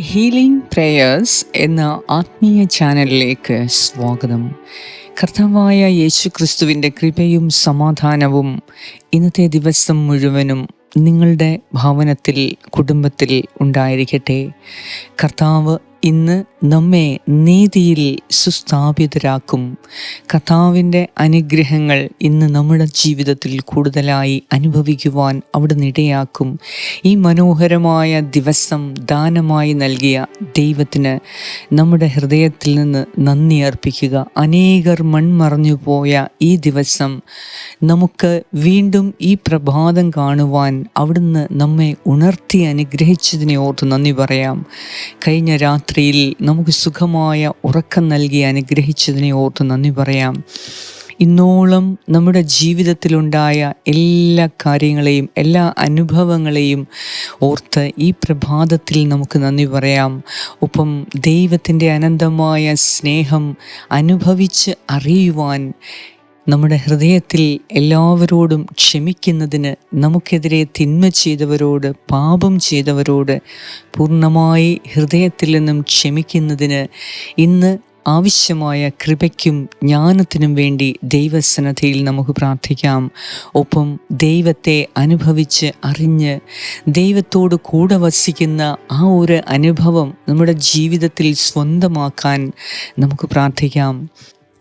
Healing prayers എന്ന ആത്മീയ ചാനലിലേക്ക് സ്വാഗതം. കർത്താവായ യേശു ക്രിസ്തുവിന്റെ കൃപയും സമാധാനവും ഇന്നത്തെ ദിവസം മുഴുവനും നിങ്ങളുടെ ഭവനത്തിൽ കുടുംബത്തിൽ ഉണ്ടായിരിക്കട്ടെ. കർത്താവ് ഇന്ന് നമ്മെ നീതിയിൽ സുസ്ഥാപിതരാക്കും. കഥാവിന്റെ അനുഗ്രഹങ്ങൾ ഇന്ന് നമ്മുടെ ജീവിതത്തിൽ കൂടുതലായി അനുഭവിക്കുവാൻ അവിടുന്ന് ഇടയാക്കും. ഈ മനോഹരമായ ദിവസം ദാനമായി നൽകിയ ദൈവത്തിന് നമ്മുടെ ഹൃദയത്തിൽ നിന്ന് നന്ദി അർപ്പിക്കുക. അനേകർ മൺമറഞ്ഞു പോയ ഈ ദിവസം നമുക്ക് വീണ്ടും ഈ പ്രഭാതം കാണുവാൻ അവിടുന്ന് നമ്മെ ഉണർത്തി അനുഗ്രഹിച്ചതിനെ ഓർത്ത് നന്ദി പറയാം. കഴിഞ്ഞ രാത്രിയിൽ നമുക്ക് സുഖമായ ഉറക്കം നൽകി അനുഗ്രഹിച്ചതിനെ ഓർത്ത് നന്ദി പറയാം. ഇന്നോളം നമ്മുടെ ജീവിതത്തിലുണ്ടായ എല്ലാ കാര്യങ്ങളെയും എല്ലാ അനുഭവങ്ങളെയും ഓർത്ത് ഈ പ്രഭാതത്തിൽ നമുക്ക് നന്ദി പറയാം. ഒപ്പം ദൈവത്തിന്റെ അനന്തമായ സ്നേഹം അനുഭവിച്ച് അറിയുവാൻ നമ്മുടെ ഹൃദയത്തിൽ എല്ലാവരോടും ക്ഷമിക്കുന്നതിന് നമുക്കെതിരെ തിന്മ ചെയ്തവരോട് പാപം ചെയ്തവരോട് പൂർണമായി ഹൃദയത്തിൽ നിന്നും ക്ഷമിക്കുന്നതിന് ഇന്ന് ആവശ്യമായ കൃപയ്ക്കും ജ്ഞാനത്തിനും വേണ്ടി ദൈവസന്നദ്ധയിൽ നമുക്ക് പ്രാർത്ഥിക്കാം. ഒപ്പം ദൈവത്തെ അനുഭവിച്ച് അറിഞ്ഞ് ദൈവത്തോട് കൂടെ വസിക്കുന്ന ആ ഒരു അനുഭവം നമ്മുടെ ജീവിതത്തിൽ സ്വന്തമാക്കാൻ നമുക്ക് പ്രാർത്ഥിക്കാം.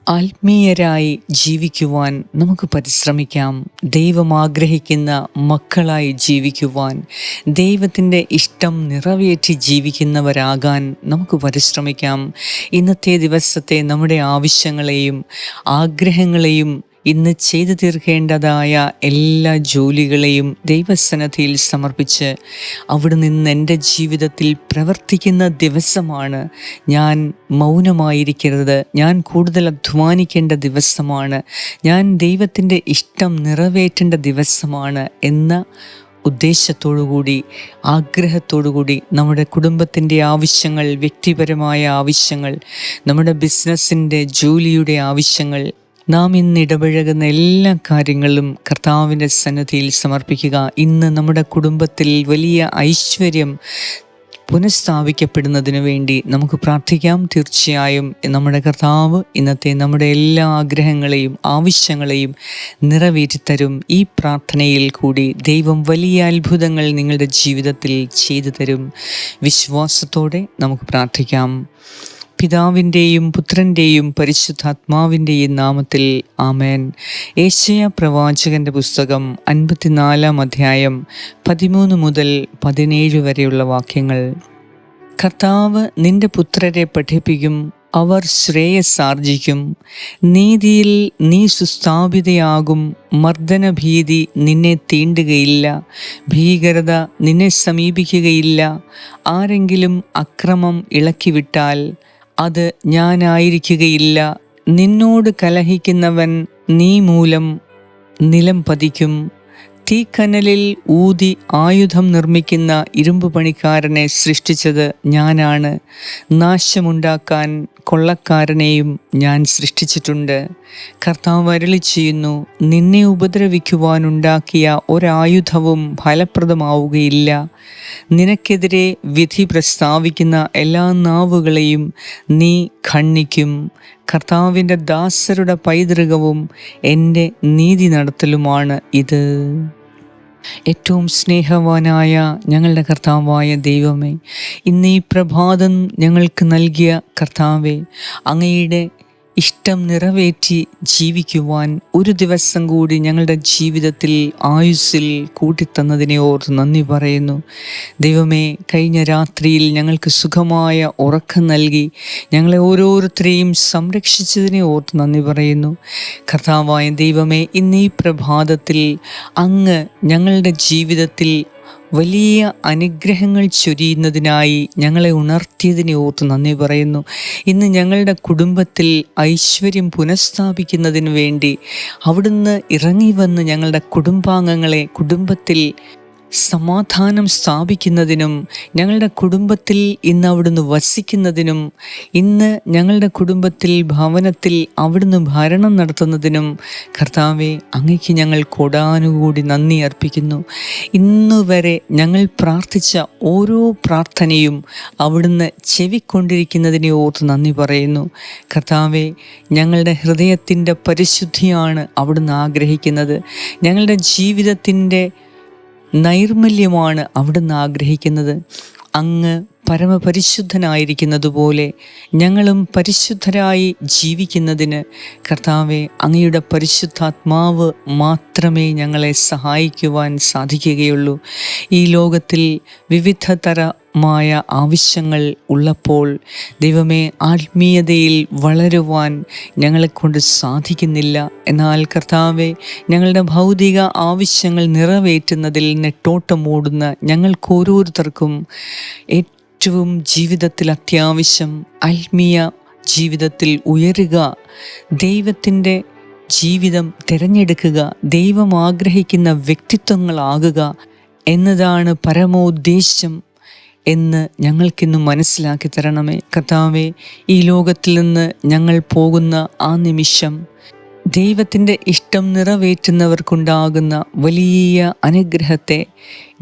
ആത്മീയരായി ജീവിക്കുവാൻ നമുക്ക് പരിശ്രമിക്കാം. ദൈവം ആഗ്രഹിക്കുന്ന മക്കളായി ജീവിക്കുവാൻ ദൈവത്തിന്റെ ഇഷ്ടം നിറവേറ്റി ജീവിക്കുന്നവരാകാൻ നമുക്ക് പരിശ്രമിക്കാം. ഇന്നത്തെ ദിവസത്തെ നമ്മുടെ ആവശ്യങ്ങളെയും ആഗ്രഹങ്ങളെയും ഇന്ന് ചെയ്തു തീർക്കേണ്ടതായ എല്ലാ ജോലികളെയും ദൈവസന്നദ്ധിയിൽ സമർപ്പിച്ച് അവിടെ നിന്ന് എന്റെ ജീവിതത്തിൽ പ്രവർത്തിക്കുന്ന ദിവസമാണ് ഞാൻ മൗനമായിരിക്കരുത്. ഞാൻ കൂടുതൽ അധ്വാനിക്കേണ്ട ദിവസമാണ്. ഞാൻ ദൈവത്തിന്റെ ഇഷ്ടം നിറവേറ്റേണ്ട ദിവസമാണ് എന്ന ഉദ്ദേശത്തോടുകൂടി ആഗ്രഹത്തോടുകൂടി നമ്മുടെ കുടുംബത്തിന്റെ ആവശ്യങ്ങൾ വ്യക്തിപരമായ ആവശ്യങ്ങൾ നമ്മുടെ ബിസിനസ്സിന്റെ ജോലിയുടെ ആവശ്യങ്ങൾ നാം ഇന്ന് ഇടപഴകുന്ന എല്ലാ കാര്യങ്ങളും കർത്താവിന്റെ സന്നദ്ധിയിൽ സമർപ്പിക്കുക. ഇന്ന് നമ്മുടെ കുടുംബത്തിൽ വലിയ ഐശ്വര്യം പുനഃസ്ഥാപിക്കപ്പെടുന്നതിന് വേണ്ടി നമുക്ക് പ്രാർത്ഥിക്കാം. തീർച്ചയായും നമ്മുടെ കർത്താവ് ഇന്നത്തെ നമ്മുടെ എല്ലാ ആഗ്രഹങ്ങളെയും ആവശ്യങ്ങളെയും നിറവേറ്റിത്തരും. ഈ പ്രാർത്ഥനയിൽ കൂടി ദൈവം വലിയ അത്ഭുതങ്ങൾ നിങ്ങളുടെ ജീവിതത്തിൽ ചെയ്തു തരും. വിശ്വാസത്തോടെ നമുക്ക് പ്രാർത്ഥിക്കാം. പിതാവിന്റെയും പുത്രന്റെയും പരിശുദ്ധാത്മാവിന്റെയും നാമത്തിൽ ആമേൻ. ഏഷ്യ പ്രവാചകന്റെ പുസ്തകം അൻപത്തിനാലാം അധ്യായം പതിമൂന്ന് മുതൽ പതിനേഴ് വരെയുള്ള വാക്യങ്ങൾ. കർത്താവ് നിന്റെ പുത്രരെ പഠിപ്പിക്കും അവർ ശ്രേയസാർജിക്കും നീതിയിൽ നീ സുസ്ഥാപിതയാകും മർദ്ദനഭീതി നിന്നെ തീണ്ടുകയില്ല ഭീകരത നിന്നെ സമീപിക്കുകയില്ല. ആരെങ്കിലും അക്രമം ഇളക്കിവിട്ടാൽ അത് ഞാനായിരിക്കുകയില്ല. നിന്നോട് കലഹിക്കുന്നവൻ നീ മൂലം നിലം പതിക്കും. തീക്കനലിൽ ഊതി ആയുധം നിർമ്മിക്കുന്ന ഇരുമ്പ് പണിക്കാരനെ സൃഷ്ടിച്ചത് ഞാനാണ്. നാശമുണ്ടാക്കാൻ കൊള്ളക്കാരനെയും ഞാൻ സൃഷ്ടിച്ചിട്ടുണ്ട്. കർത്താവ് അരളി ചെയ്യുന്നു നിന്നെ ഉപദ്രവിക്കുവാനുണ്ടാക്കിയ ഒരായുധവും ഫലപ്രദമാവുകയില്ല. നിനക്കെതിരെ വിധി പ്രസ്താവിക്കുന്ന എല്ലാ നാവുകളെയും നീ ഖണ്ണിക്കും കർത്താവിന്റെ ദാസരുടെ പൈതൃകവും എന്റെ നീതി നടത്തലുമാണ് ഇത്. ഏറ്റവും സ്നേഹവാനായ ഞങ്ങളുടെ കർത്താവായ ദൈവമേ ഇന്ന് ഈ പ്രഭാതം ഞങ്ങൾക്ക് നൽകിയ കർത്താവേ അങ്ങയുടെ ഇഷ്ടം നിറവേറ്റി ജീവിക്കുവാൻ ഒരു ദിവസം കൂടി ഞങ്ങളുടെ ജീവിതത്തിൽ ആയുസ്സിൽ കൂട്ടിത്തന്നതിനെ ഓർത്ത് നന്ദി പറയുന്നു. ദൈവമേ കഴിഞ്ഞ രാത്രിയിൽ ഞങ്ങൾക്ക് സുഖമായ ഉറക്കം നൽകി ഞങ്ങളെ ഓരോരുത്തരെയും സംരക്ഷിച്ചതിനെ ഓർത്ത് നന്ദി പറയുന്നു. കർത്താവായ ദൈവമേ ഇന്ന് പ്രഭാതത്തിൽ അങ്ങ് ഞങ്ങളുടെ ജീവിതത്തിൽ വലിയ അനുഗ്രഹങ്ങൾ ചൊരിയുന്നതിനായി ഞങ്ങളെ ഉണർത്തിയതിനെ ഓർത്ത് നന്ദി പറയുന്നു. ഇന്ന് ഞങ്ങളുടെ കുടുംബത്തിൽ ഐശ്വര്യം പുനഃസ്ഥാപിക്കുന്നതിന് വേണ്ടി അവിടുന്ന് ഇറങ്ങി വന്ന് ഞങ്ങളുടെ കുടുംബാംഗങ്ങളെ കുടുംബത്തിൽ സമാധാനം സ്ഥാപിക്കുന്നതിനും ഞങ്ങളുടെ കുടുംബത്തിൽ ഇന്ന് അവിടുന്ന് വസിക്കുന്നതിനും ഇന്ന് ഞങ്ങളുടെ കുടുംബത്തിൽ ഭവനത്തിൽ അവിടുന്ന് ഭരണം നടത്തുന്നതിനും കർത്താവെ അങ്ങയ്ക്ക് ഞങ്ങൾ കൊടാനുകൂടി നന്ദി അർപ്പിക്കുന്നു. ഇന്നുവരെ ഞങ്ങൾ പ്രാർത്ഥിച്ച ഓരോ പ്രാർത്ഥനയും അവിടുന്ന് ചെവിക്കൊണ്ടിരിക്കുന്നതിനെ ഓർത്ത് നന്ദി പറയുന്നു. കർത്താവെ ഞങ്ങളുടെ ഹൃദയത്തിന്റെ പരിശുദ്ധിയാണ് അവിടുന്ന് ആഗ്രഹിക്കുന്നത്. ഞങ്ങളുടെ ജീവിതത്തിന്റെ നൈർമല്യമാണ് അവിടുന്ന് ആഗ്രഹിക്കുന്നത്. അങ്ങ് പരമപരിശുദ്ധനായിരിക്കുന്നതുപോലെ ഞങ്ങളും പരിശുദ്ധരായി ജീവിക്കുന്നതിന് കർത്താവെ അങ്ങയുടെ പരിശുദ്ധാത്മാവ് മാത്രമേ ഞങ്ങളെ സഹായിക്കുവാൻ സാധിക്കുകയുള്ളൂ. ഈ ലോകത്തിൽ വിവിധ തരമായ ആവശ്യങ്ങൾ ഉള്ളപ്പോൾ ദൈവമേ ആത്മീയതയിൽ വളരുവാൻ ഞങ്ങളെക്കൊണ്ട് സാധിക്കുന്നില്ല. എന്നാൽ കർത്താവെ ഞങ്ങളുടെ ഭൗതിക ആവശ്യങ്ങൾ നിറവേറ്റുന്നതിൽ നെട്ടോട്ടമോടുന്ന ഞങ്ങൾക്ക് ഓരോരുത്തർക്കും ഏറ്റവും ജീവിതത്തിൽ അത്യാവശ്യം ആത്മീയ ജീവിതത്തിൽ ഉയരുക ദൈവത്തിന്റെ ജീവിതം തിരഞ്ഞെടുക്കുക ദൈവം ആഗ്രഹിക്കുന്ന വ്യക്തിത്വങ്ങളാകുക എന്നതാണ് പരമോദ്ദേശ്യം എന്ന് ഞങ്ങൾക്കിന്ന് മനസ്സിലാക്കി തരണമേ. കർത്താവെ ഈ ലോകത്തിൽ നിന്ന് ഞങ്ങൾ പോകുന്ന ആ നിമിഷം ദൈവത്തിന്റെ ഇഷ്ടം നിറവേറ്റുന്നവർക്കുണ്ടാകുന്ന വലിയ അനുഗ്രഹത്തെ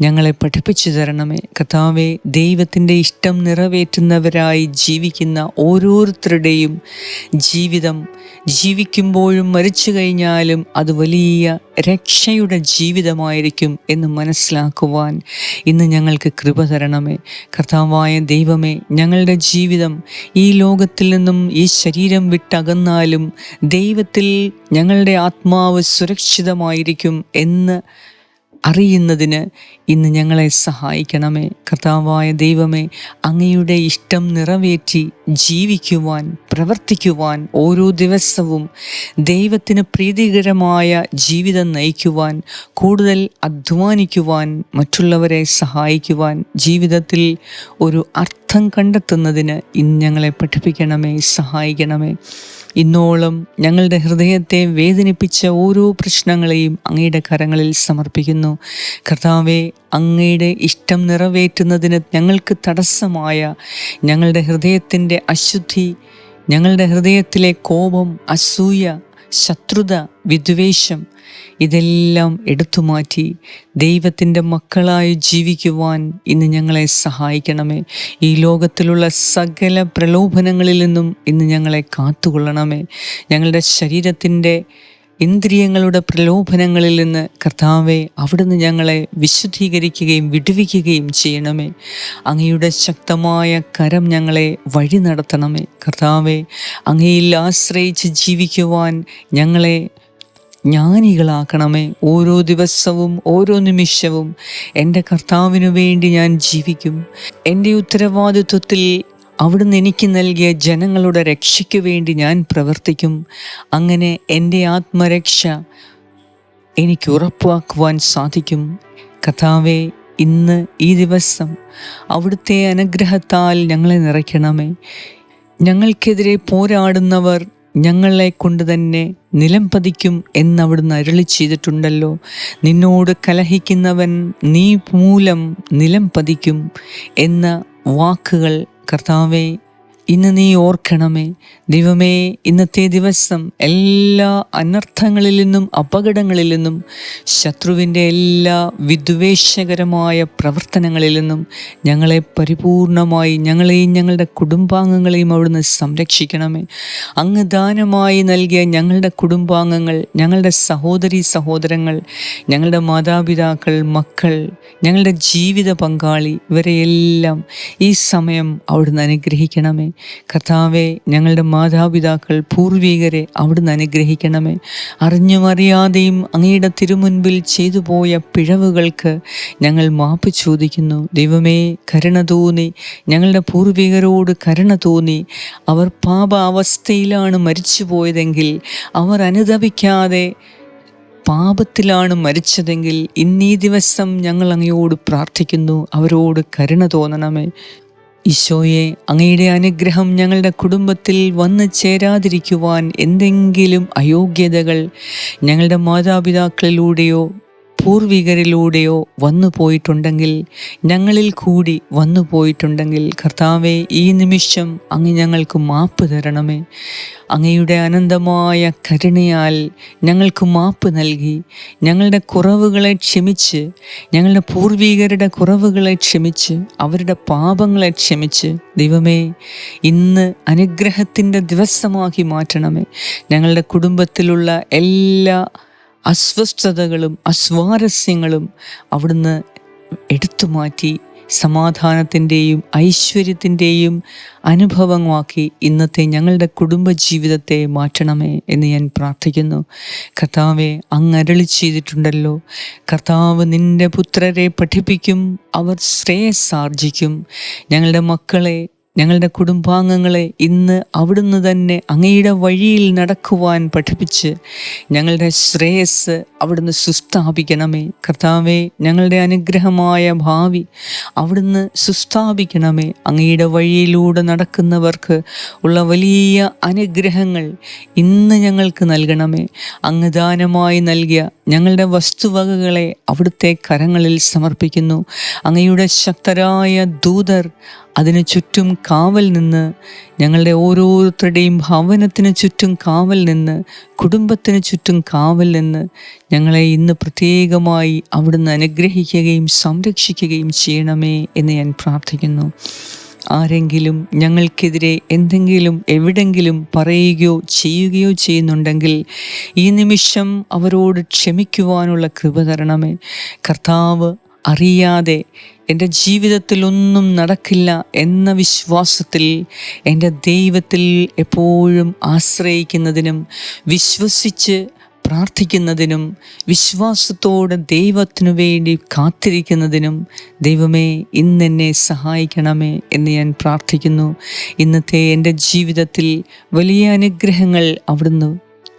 ഞങ്ങളെ പഠിപ്പിച്ചു തരണമേ. കഥാവെ ദൈവത്തിന്റെ ഇഷ്ടം നിറവേറ്റുന്നവരായി ജീവിക്കുന്ന ഓരോരുത്തരുടെയും ജീവിതം ജീവിക്കുമ്പോഴും മരിച്ചു കഴിഞ്ഞാലും അത് വലിയ രക്ഷയുടെ ജീവിതമായിരിക്കും എന്ന് മനസ്സിലാക്കുവാൻ ഇന്ന് ഞങ്ങൾക്ക് കൃപ തരണമേ. കർത്താവായ ദൈവമേ ഞങ്ങളുടെ ജീവിതം ഈ ലോകത്തിൽ നിന്നും ഈ ശരീരം വിട്ടകന്നാലും ദൈവത്തിൽ ഞങ്ങളുടെ ആത്മാവ് സുരക്ഷിതമായിരിക്കും എന്ന് അറിയുന്നതിന് ഇന്ന് ഞങ്ങളെ സഹായിക്കണമേ. കർത്താവായ ദൈവമേ അങ്ങയുടെ ഇഷ്ടം നിറവേറ്റി ജീവിക്കുവാൻ പ്രവർത്തിക്കുവാൻ ഓരോ ദിവസവും ദൈവത്തിന് പ്രീതികരമായ ജീവിതം നയിക്കുവാൻ കൂടുതൽ അധ്വാനിക്കുവാൻ മറ്റുള്ളവരെ സഹായിക്കുവാൻ ജീവിതത്തിൽ ഒരു അർത്ഥം കണ്ടെത്തുന്നതിന് ഇന്ന് ഞങ്ങളെ പഠിപ്പിക്കണമേ സഹായിക്കണമേ. ഇന്നോളം ഞങ്ങളുടെ ഹൃദയത്തെ വേദനിപ്പിച്ച ഓരോ പ്രശ്നങ്ങളെയും അങ്ങയുടെ കരങ്ങളിൽ സമർപ്പിക്കുന്നു. കർത്താവെ അങ്ങയുടെ ഇഷ്ടം നിറവേറ്റുന്നതിന് ഞങ്ങൾക്ക് തടസ്സമായ ഞങ്ങളുടെ ഹൃദയത്തിന്റെ അശുദ്ധി ഞങ്ങളുടെ ഹൃദയത്തിലെ കോപം അസൂയ ശത്രുത വിദ്വേഷം ഇതെല്ലാം എടുത്തു മാറ്റി ദൈവത്തിന്റെ മക്കളായി ജീവിക്കുവാൻ ഇന്ന് ഞങ്ങളെ സഹായിക്കണമേ. ഈ ലോകത്തിലുള്ള സകല പ്രലോഭനങ്ങളിൽ നിന്നും ഇന്ന് ഞങ്ങളെ കാത്തുകൊള്ളണമേ. ഞങ്ങളുടെ ശരീരത്തിന്റെ ഇന്ദ്രിയങ്ങളുടെ പ്രലോഭനങ്ങളിൽ നിന്ന് കർത്താവെ അവിടുന്ന് ഞങ്ങളെ വിശുദ്ധീകരിക്കുകയും വിടുവിക്കുകയും ചെയ്യണമേ. അങ്ങയുടെ ശക്തമായ കരം ഞങ്ങളെ വഴി നടത്തണമേ. കർത്താവെ അങ്ങയിൽ ആശ്രയിച്ച് ജീവിക്കുവാൻ ഞങ്ങളെ ജ്ഞാനികളാക്കണമേ. ഓരോ ദിവസവും ഓരോ നിമിഷവും എന്റെ കർത്താവിനു വേണ്ടി ഞാൻ ജീവിക്കും. എന്റെ ഉത്തരവാദിത്വത്തിൽ അവിടുന്ന് എനിക്ക് നൽകിയ ജനങ്ങളുടെ രക്ഷയ്ക്ക് വേണ്ടി ഞാൻ പ്രവർത്തിക്കും. അങ്ങനെ എന്റെ ആത്മരക്ഷ എനിക്ക് ഉറപ്പാക്കുവാൻ സാധിക്കും. കഥാവെ ഇന്ന് ഈ ദിവസം അവിടുത്തെ അനുഗ്രഹത്താൽ ഞങ്ങളെ നിറയ്ക്കണമേ. ഞങ്ങൾക്കെതിരെ പോരാടുന്നവർ ഞങ്ങളെ കൊണ്ട് തന്നെ നിലം പതിക്കും എന്നവിടുന്ന് അരുളി ചെയ്തിട്ടുണ്ടല്ലോ. നിന്നോട് കലഹിക്കുന്നവൻ നീ മൂലം നിലം പതിക്കും എന്ന വാക്കുകൾ കർത്താവെ ഇന്ന് നീ ഓർക്കണമേ. ദൈവമേ ഇന്നത്തെ ദിവസം എല്ലാ അനർത്ഥങ്ങളിൽ നിന്നും അപകടങ്ങളിൽ നിന്നും ശത്രുവിന്റെ എല്ലാ വിദ്വേഷകരമായ പ്രവർത്തനങ്ങളിൽ നിന്നും ഞങ്ങളെ പരിപൂർണമായി ഞങ്ങളെയും ഞങ്ങളുടെ കുടുംബാംഗങ്ങളെയും അവിടുന്ന് സംരക്ഷിക്കണമേ. അങ്ങ് ദാനമായി നൽകിയ ഞങ്ങളുടെ കുടുംബാംഗങ്ങൾ ഞങ്ങളുടെ സഹോദരി സഹോദരങ്ങൾ ഞങ്ങളുടെ മാതാപിതാക്കൾ മക്കൾ ഞങ്ങളുടെ ജീവിത പങ്കാളി ഇവരെയെല്ലാം ഈ സമയം അവിടുന്ന് അനുഗ്രഹിക്കണമേ. കർത്താവെ ഞങ്ങളുടെ മാതാപിതാക്കൾ പൂർവീകരെ അവിടുന്ന് അനുഗ്രഹിക്കണമേ. അറിഞ്ഞും അറിയാതെയും അങ്ങയുടെ തിരുമുൻപിൽ ചെയ്തു പോയ പിഴവുകൾക്ക് ഞങ്ങൾ മാപ്പ് ചോദിക്കുന്നു. ദൈവമേ കരുണ തോന്നി. ഞങ്ങളുടെ പൂർവികരോട് കരുണ തോന്നി. അവർ പാപ അവസ്ഥയിലാണ് മരിച്ചു പോയതെങ്കിൽ അവർ അനുദപിക്കാതെ പാപത്തിലാണ് മരിച്ചതെങ്കിൽ ഇന്നീ ദിവസം ഞങ്ങൾ അങ്ങയോട് പ്രാർത്ഥിക്കുന്നു. അവരോട് കരുണ തോന്നണമേ. ഈശോയെ അങ്ങയുടെ അനുഗ്രഹം ഞങ്ങളുടെ കുടുംബത്തിൽ വന്നു ചേരാതിരിക്കുവാൻ എന്തെങ്കിലും അയോഗ്യതകൾ ഞങ്ങളുടെ മാതാപിതാക്കളിലൂടെയോ പൂർവികരിലൂടെയോ വന്നു പോയിട്ടുണ്ടെങ്കിൽ ഞങ്ങളിൽ കൂടി വന്നു പോയിട്ടുണ്ടെങ്കിൽ കർത്താവെ ഈ നിമിഷം അങ്ങ് ഞങ്ങൾക്ക് മാപ്പ് തരണമേ. അങ്ങയുടെ അനന്തമായ കരുണയാൽ ഞങ്ങൾക്ക് മാപ്പ് നൽകി ഞങ്ങളുടെ കുറവുകളെ ക്ഷമിച്ച് ഞങ്ങളുടെ പൂർവികരുടെ കുറവുകളെ ക്ഷമിച്ച് അവരുടെ പാപങ്ങളെ ക്ഷമിച്ച് ദൈവമേ ഇന്ന് അനുഗ്രഹത്തിന്റെ ദിവസമാക്കി മാറ്റണമേ. ഞങ്ങളുടെ കുടുംബത്തിലുള്ള എല്ലാ അസ്വസ്ഥതകളും അസ്വാരസ്യങ്ങളും അവിടുന്ന് എടുത്തു മാറ്റി സമാധാനത്തിന്റെയും ഐശ്വര്യത്തിന്റെയും അനുഭവമാക്കി ഇന്നത്തെ ഞങ്ങളുടെ കുടുംബജീവിതത്തെ മാറ്റണമേ എന്ന് ഞാൻ പ്രാർത്ഥിക്കുന്നു. കർത്താവെ അങ്ങരളി ചെയ്തിട്ടുണ്ടല്ലോ. കർത്താവ് നിന്റെ പുത്രരെ പഠിപ്പിക്കും അവർ ശ്രേയസ്സാർജിക്കും. ഞങ്ങളുടെ മക്കളെ ഞങ്ങളുടെ കുടുംബാംഗങ്ങളെ ഇന്ന് അവിടുന്ന് തന്നെ അങ്ങയുടെ വഴിയിൽ നടക്കുവാൻ പഠിപ്പിച്ച് ഞങ്ങളുടെ ശ്രേയസ് അവിടുന്ന് സുസ്ഥാപിക്കണമേ. കർത്താവേ ഞങ്ങളുടെ അനുഗ്രഹമായ ഭാവി അവിടുന്ന് സുസ്ഥാപിക്കണമേ. അങ്ങയുടെ വഴിയിലൂടെ നടക്കുന്നവർക്ക് ഉള്ള വലിയ അനുഗ്രഹങ്ങൾ ഇന്ന് ഞങ്ങൾക്ക് നൽകണമേ. അങ്ങ് ദാനമായി നൽകിയ ഞങ്ങളുടെ വസ്തുവകകളെ അവിടുത്തെ കരങ്ങളിൽ സമർപ്പിക്കുന്നു. അങ്ങയുടെ ശക്തരായ ദൂതർ അതിനു ചുറ്റും കാവൽ നിന്ന് ഞങ്ങളുടെ ഓരോരുത്തരുടെയും ഭവനത്തിന് ചുറ്റും കാവൽ നിന്ന് കുടുംബത്തിന് ചുറ്റും കാവൽ നിന്ന് ഞങ്ങളെ ഇന്ന് പ്രത്യേകമായി അവിടുന്ന് അനുഗ്രഹിക്കുകയും സംരക്ഷിക്കുകയും ചെയ്യണമേ എന്ന് ഞാൻ പ്രാർത്ഥിക്കുന്നു. ആരെങ്കിലും ഞങ്ങൾക്കെതിരെ എന്തെങ്കിലും എവിടെങ്കിലും പറയുകയോ ചെയ്യുകയോ ചെയ്യുന്നുണ്ടെങ്കിൽ ഈ നിമിഷം അവരോട് ക്ഷമിക്കുവാനുള്ള കൃപ തരണമേ. കർത്താവ് അറിയാതെ എന്റെ ജീവിതത്തിലൊന്നും നടക്കില്ല എന്ന വിശ്വാസത്തിൽ എന്റെ ദൈവത്തിൽ എപ്പോഴും ആശ്രയിക്കുന്നതിനും വിശ്വസിച്ച് പ്രാർത്ഥിക്കുന്നതിനും വിശ്വാസത്തോടെ ദൈവത്തിനു വേണ്ടി കാത്തിരിക്കുന്നതിനും ദൈവമേ ഇന്നെന്നെ സഹായിക്കണമേ എന്ന് ഞാൻ പ്രാർത്ഥിക്കുന്നു. ഇന്നത്തെ എന്റെ ജീവിതത്തിൽ വലിയ അനുഗ്രഹങ്ങൾ അവിടുന്ന്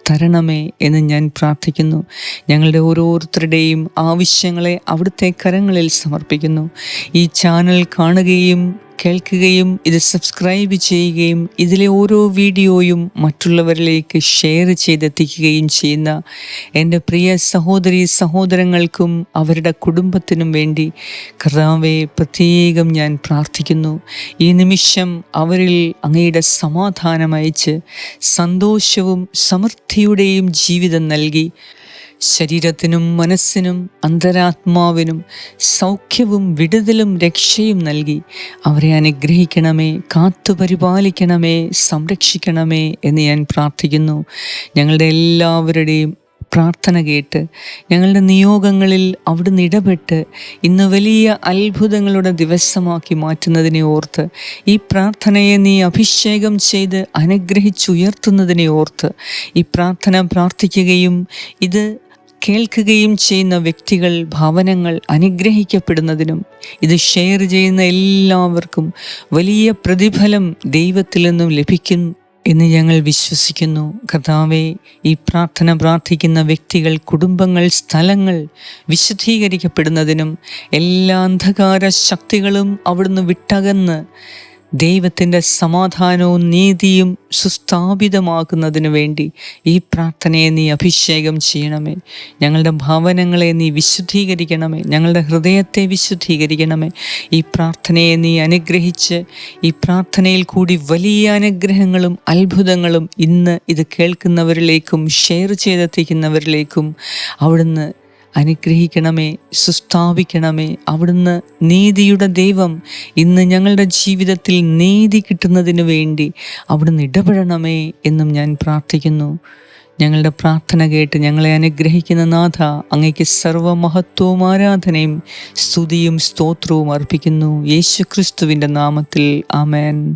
തരണമേ എന്ന് ഞാൻ പ്രാർത്ഥിക്കുന്നു. ഞങ്ങളുടെ ഓരോരുത്തരുടെയും ആവശ്യങ്ങളെ അവിടുത്തെ കരങ്ങളിൽ സമർപ്പിക്കുന്നു. ഈ ചാനൽ കാണുകയും കേൾക്കുകയും ഇത് സബ്സ്ക്രൈബ് ചെയ്യുകയും ഇതിലെ ഓരോ വീഡിയോയും മറ്റുള്ളവരിലേക്ക് ഷെയർ ചെയ്തെത്തിക്കുകയും ചെയ്യുന്ന എന്റെ പ്രിയ സഹോദരി സഹോദരങ്ങൾക്കും അവരുടെ കുടുംബത്തിനും വേണ്ടി കർത്താവെ പ്രത്യേകം ഞാൻ പ്രാർത്ഥിക്കുന്നു. ഈ നിമിഷം അവരിൽ അങ്ങയുടെ സമാധാനം അയച്ച് സന്തോഷവും സമൃദ്ധിയുടെയും ജീവിതം നൽകി ശരീരത്തിനും മനസ്സിനും അന്തരാത്മാവിനും സൗഖ്യവും വിടുതലും രക്ഷയും നൽകി. അവരെ അനുഗ്രഹിക്കണമേ കാത്തു പരിപാലിക്കണമേ സംരക്ഷിക്കണമേ എന്ന് ഞാൻ പ്രാർത്ഥിക്കുന്നു. ഞങ്ങളുടെ എല്ലാവരുടെയും പ്രാർത്ഥന കേട്ട് ഞങ്ങളുടെ നിയോഗങ്ങളിൽ അവിടുന്ന് ഇടപെട്ട് ഇന്ന് വലിയ അത്ഭുതങ്ങളുടെ ദിവസമാക്കി മാറ്റുന്നതിനെ ഓർത്ത് ഈ പ്രാർത്ഥനയെ നീ അഭിഷേകം ചെയ്ത് അനുഗ്രഹിച്ചുയർത്തുന്നതിനെ ഓർത്ത് ഈ പ്രാർത്ഥന പ്രാർത്ഥിക്കുകയും ഇത് കേൾക്കുകയും ചെയ്യുന്ന വ്യക്തികൾ ഭവനങ്ങൾ അനുഗ്രഹിക്കപ്പെടുന്നതിനും ഇത് ഷെയർ ചെയ്യുന്ന എല്ലാവർക്കും വലിയ പ്രതിഫലം ദൈവത്തിൽ നിന്നും ലഭിക്കും എന്ന് ഞങ്ങൾ വിശ്വസിക്കുന്നു. കർത്താവെ ഈ പ്രാർത്ഥന പ്രാർത്ഥിക്കുന്ന വ്യക്തികൾ കുടുംബങ്ങൾ സ്ഥലങ്ങൾ വിശുദ്ധീകരിക്കപ്പെടുന്നതിനും എല്ലാ അന്ധകാര ശക്തികളും അവിടുന്ന് വിട്ടകന്ന് ദൈവത്തിന്റെ സമാധാനവും നീതിയും സുസ്ഥാപിതമാക്കുന്നതിന് വേണ്ടി ഈ പ്രാർത്ഥനയെ നീ അഭിഷേകം ചെയ്യണമേ. ഞങ്ങളുടെ ഭാവനങ്ങളെ നീ വിശുദ്ധീകരിക്കണമേ. ഞങ്ങളുടെ ഹൃദയത്തെ വിശുദ്ധീകരിക്കണമേ. ഈ പ്രാർത്ഥനയെ നീ അനുഗ്രഹിച്ച് ഈ പ്രാർത്ഥനയിൽ കൂടി വലിയ അനുഗ്രഹങ്ങളും അത്ഭുതങ്ങളും ഇന്ന് ഇത് കേൾക്കുന്നവരിലേക്കും ഷെയർ ചെയ്തെത്തിക്കുന്നവരിലേക്കും അവിടുന്ന് അനുഗ്രഹിക്കണമേ സുസ്ഥാപിക്കണമേ. അവിടുന്ന് നീതിയുടെ ദൈവം ഇന്ന് ഞങ്ങളുടെ ജീവിതത്തിൽ നീതി കിട്ടുന്നതിന് വേണ്ടി അവിടുന്ന് ഇടപെടണമേ എന്നും ഞാൻ പ്രാർത്ഥിക്കുന്നു. ഞങ്ങളുടെ പ്രാർത്ഥന കേട്ട് ഞങ്ങളെ അനുഗ്രഹിക്കുന്ന നാഥ അങ്ങയ്ക്ക് സർവമഹത്വവും ആരാധനയും സ്തുതിയും സ്തോത്രവും അർപ്പിക്കുന്നു. യേശു ക്രിസ്തുവിന്റെ നാമത്തിൽ ആമേൻ.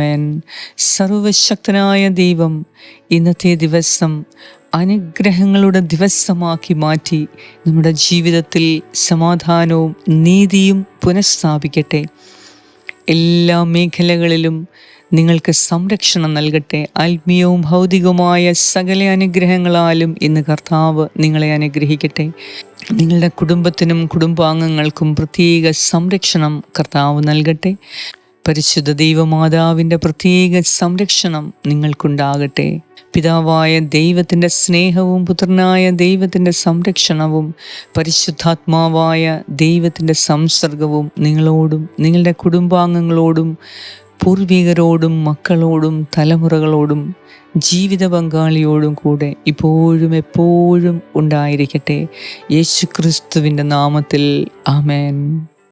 ആമേൻ. സർവശക്തനായ ദൈവം ഇന്നത്തെ ദിവസം അനുഗ്രഹങ്ങളുടെ ദിവസമാക്കി മാറ്റി നമ്മുടെ ജീവിതത്തിൽ സമാധാനവും നീതിയും പുനഃസ്ഥാപിക്കട്ടെ. എല്ലാ മേഖലകളിലും നിങ്ങൾക്ക് സംരക്ഷണം നൽകട്ടെ. ആത്മീയവും ഭൗതികവുമായ സകല അനുഗ്രഹങ്ങളാലും ഇന്ന് കർത്താവ് നിങ്ങളെ അനുഗ്രഹിക്കട്ടെ. നിങ്ങളുടെ കുടുംബത്തിനും കുടുംബാംഗങ്ങൾക്കും പ്രത്യേക സംരക്ഷണം കർത്താവ് നൽകട്ടെ. പരിശുദ്ധ ദൈവമാതാവിന്റെ പ്രത്യേക സംരക്ഷണം നിങ്ങൾക്കുണ്ടാകട്ടെ. പിതാവായ ദൈവത്തിന്റെ സ്നേഹവും പുത്രനായ ദൈവത്തിന്റെ സംരക്ഷണവും പരിശുദ്ധാത്മാവായ ദൈവത്തിന്റെ സംസർഗവും നിങ്ങളോടും നിങ്ങളുടെ കുടുംബാംഗങ്ങളോടും പൂർവികരോടും മക്കളോടും തലമുറകളോടും ജീവിത പങ്കാളിയോടും കൂടെ ഇപ്പോഴും എപ്പോഴും ഉണ്ടായിരിക്കട്ടെ. യേശു ക്രിസ്തുവിന്റെ നാമത്തിൽ ആമേൻ.